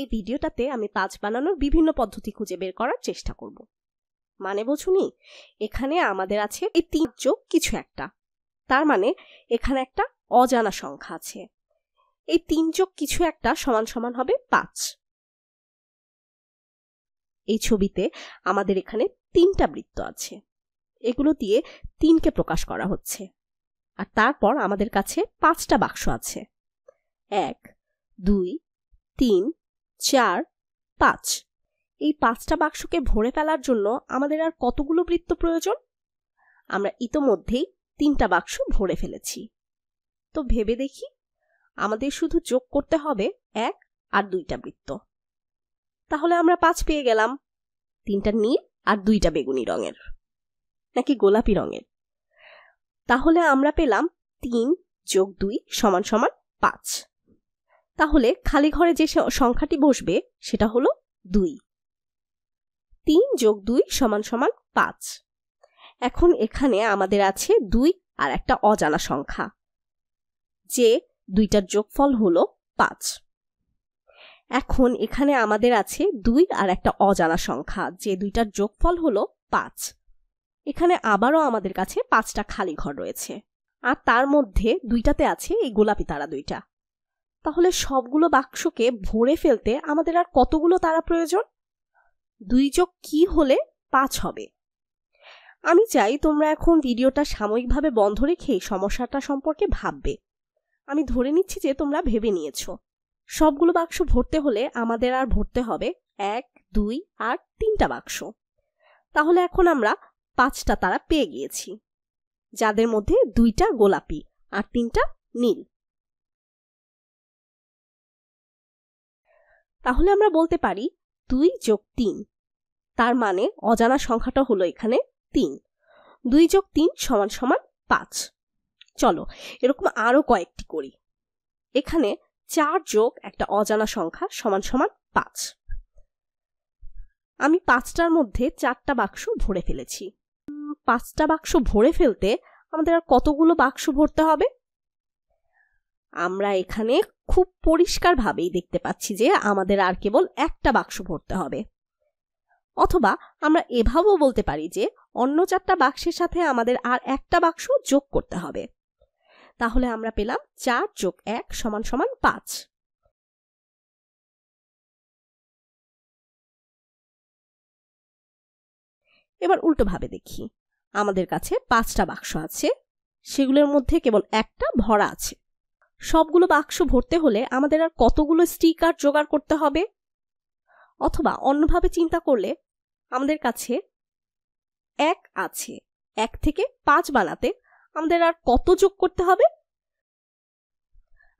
এই ভিডিওটাতে আমি পাঁচ বানানোর বিভিন্ন পদ্ধতি খুঁজে বের করার চেষ্টা করব। মানে বোঝুনি, এখানে আমাদের আছে এই তিন যোগ কিছু একটা। তার মানে এখানে একটা অজানা সংখ্যা আছে। এই তিন যোগ কিছু একটা সমান সমান হবে পাঁচ। এই ছবিতে আমাদের এখানে তিনটা বৃত্ত আছে। এগুলো দিয়ে তিনকে প্রকাশ করা হচ্ছে। আর তারপর আমাদের কাছে পাঁচটা বাক্স আছে। এক, দুই, তিন চার, পাঁচ। এই পাঁচটা বাক্সকে ভরে ফেলার জন্য আমাদের আর কতগুলো বৃত্ত প্রয়োজন? আমরা ইতোমধ্যেই তিনটা বাক্স ভরে ফেলেছি। তো ভেবে দেখি, আমাদের শুধু যোগ করতে হবে এক আর দুইটা বৃত্ত। তাহলে আমরা পাঁচ পেয়ে গেলাম। তিনটা নীল আর দুইটা বেগুনি রঙের। নাকি গোলাপি রঙের? তাহলে আমরা পেলাম তিন যোগ দুই সমান সমান পাঁচ। তাহলে খালি ঘরে যে সংখ্যাটি বসবে, সেটা হলো দুই। তিন যোগ দুই সমান সমান পাঁচ। এখন এখানে আমাদের আছে দুই আর একটা অজানা সংখ্যা, যে দুইটার যোগফল হলো পাঁচ। এখন এখানে আমাদের আছে দুই আর একটা অজানা সংখ্যা, যে দুইটার যোগফল হলো পাঁচ। এখানে আবারও আমাদের কাছে পাঁচটা খালি ঘর রয়েছে, আর তার মধ্যে দুইটাতে আছে এই গোলাপি তারা দুইটা। তাহলে সবগুলো বাক্সকে ভরে ফেলতে আমাদের আর কতগুলো তারা প্রয়োজন? দুই যোগ কি হলে পাঁচ হবে? আমি চাই তোমরা এখন ভিডিওটা সাময়িকভাবে বন্ধ রেখে সমস্যাটা সম্পর্কে ভাববে। আমি ধরে নিচ্ছি যে তোমরা ভেবে নিয়েছ। সবগুলো বাক্স ভরতে হলে আমাদের আর ভরতে হবে এক, দুই আর তিনটা বাক্স। তাহলে এখন আমরা পাঁচটা তারা পেয়ে গিয়েছি। যাদের মধ্যে দুইটা গোলাপি আর তিনটা নীল। তাহলে আমরা বলতে পারি দুই যোগ তিন। তার মানে অজানা সংখ্যাটা হলো এখানে তিন। দুই যোগ তিন সমান সমান পাঁচ। চলো, এরকম আরও কয়েকটি করি। এখানে চার যোগ একটা অজানা সংখ্যা সমান সমান পাঁচ। আমি পাঁচটার মধ্যে চারটা বাক্স ভরে ফেলেছি। পাঁচটা বাক্স ভরে ফেলতে আমাদের আর কতগুলো বাক্স ভরতে হবে? আমরা এখানে খুব পরিষ্কারভাবেই দেখতে পাচ্ছি যে আমাদের আর কেবল একটা বাক্স ভরতে হবে। অথবা আমরা এভাবেও বলতে পারি যে অন্য চারটা বাক্সের সাথে আমাদের আর একটা বাক্স যোগ করতে হবে। তাহলে আমরা পেলাম চার যোগ এক সমান সমান পাঁচ। এবার উল্টোভাবে দেখি। আমাদের কাছে পাঁচটা বাক্স আছে, সেগুলোর মধ্যে কেবল একটা ভরা আছে। সবগুলো বাক্স ভরতে হলে আমাদের আর কতগুলো স্টিকার জোগাড় করতে হবে? অথবা অন্যভাবে চিন্তা করলে আমাদের কাছে এক আছে। এক থেকে পাঁচ বানাতে আমাদের আর কত যোগ করতে হবে?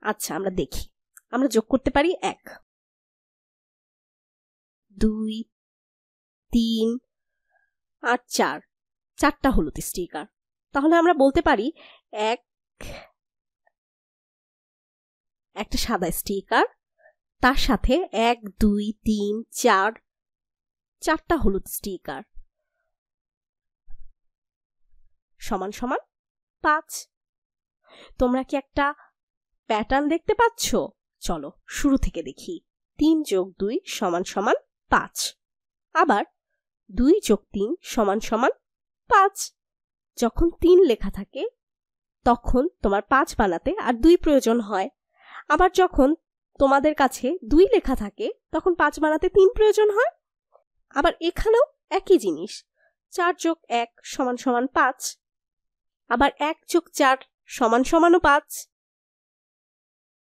আচ্ছা আমরা দেখি। আমরা যোগ করতে পারি এক। দুই, তিন, আর চার। চারটা হলুদ স্টিকার। তাহলে আমরা বলতে পারি এক একটা সাদা স্টিকার তার সাথে এক, দুই, তিন, চার, চারটা হলুদ স্টিকার সমান সমান পাঁচ। তোমরা কি একটা প্যাটার্ন দেখতে পাচ্ছ? চলো শুরু থেকে দেখি। তিন যোগ দুই সমান সমান পাঁচ। আবার দুই যোগ তিন সমান সমান পাঁচ। যখন তিন লেখা থাকে, তখন তোমার পাঁচ বানাতে আর দুই প্রয়োজন হয়। আবার যখন তোমাদের কাছে দুই লেখা থাকে, তখন পাঁচ বানাতে তিন প্রয়োজন হয়। আবার এখানেও একই জিনিস। চার যোগ এক সমান সমান পাঁচ। আবার এক যোগ চার সমান সমানও পাঁচ।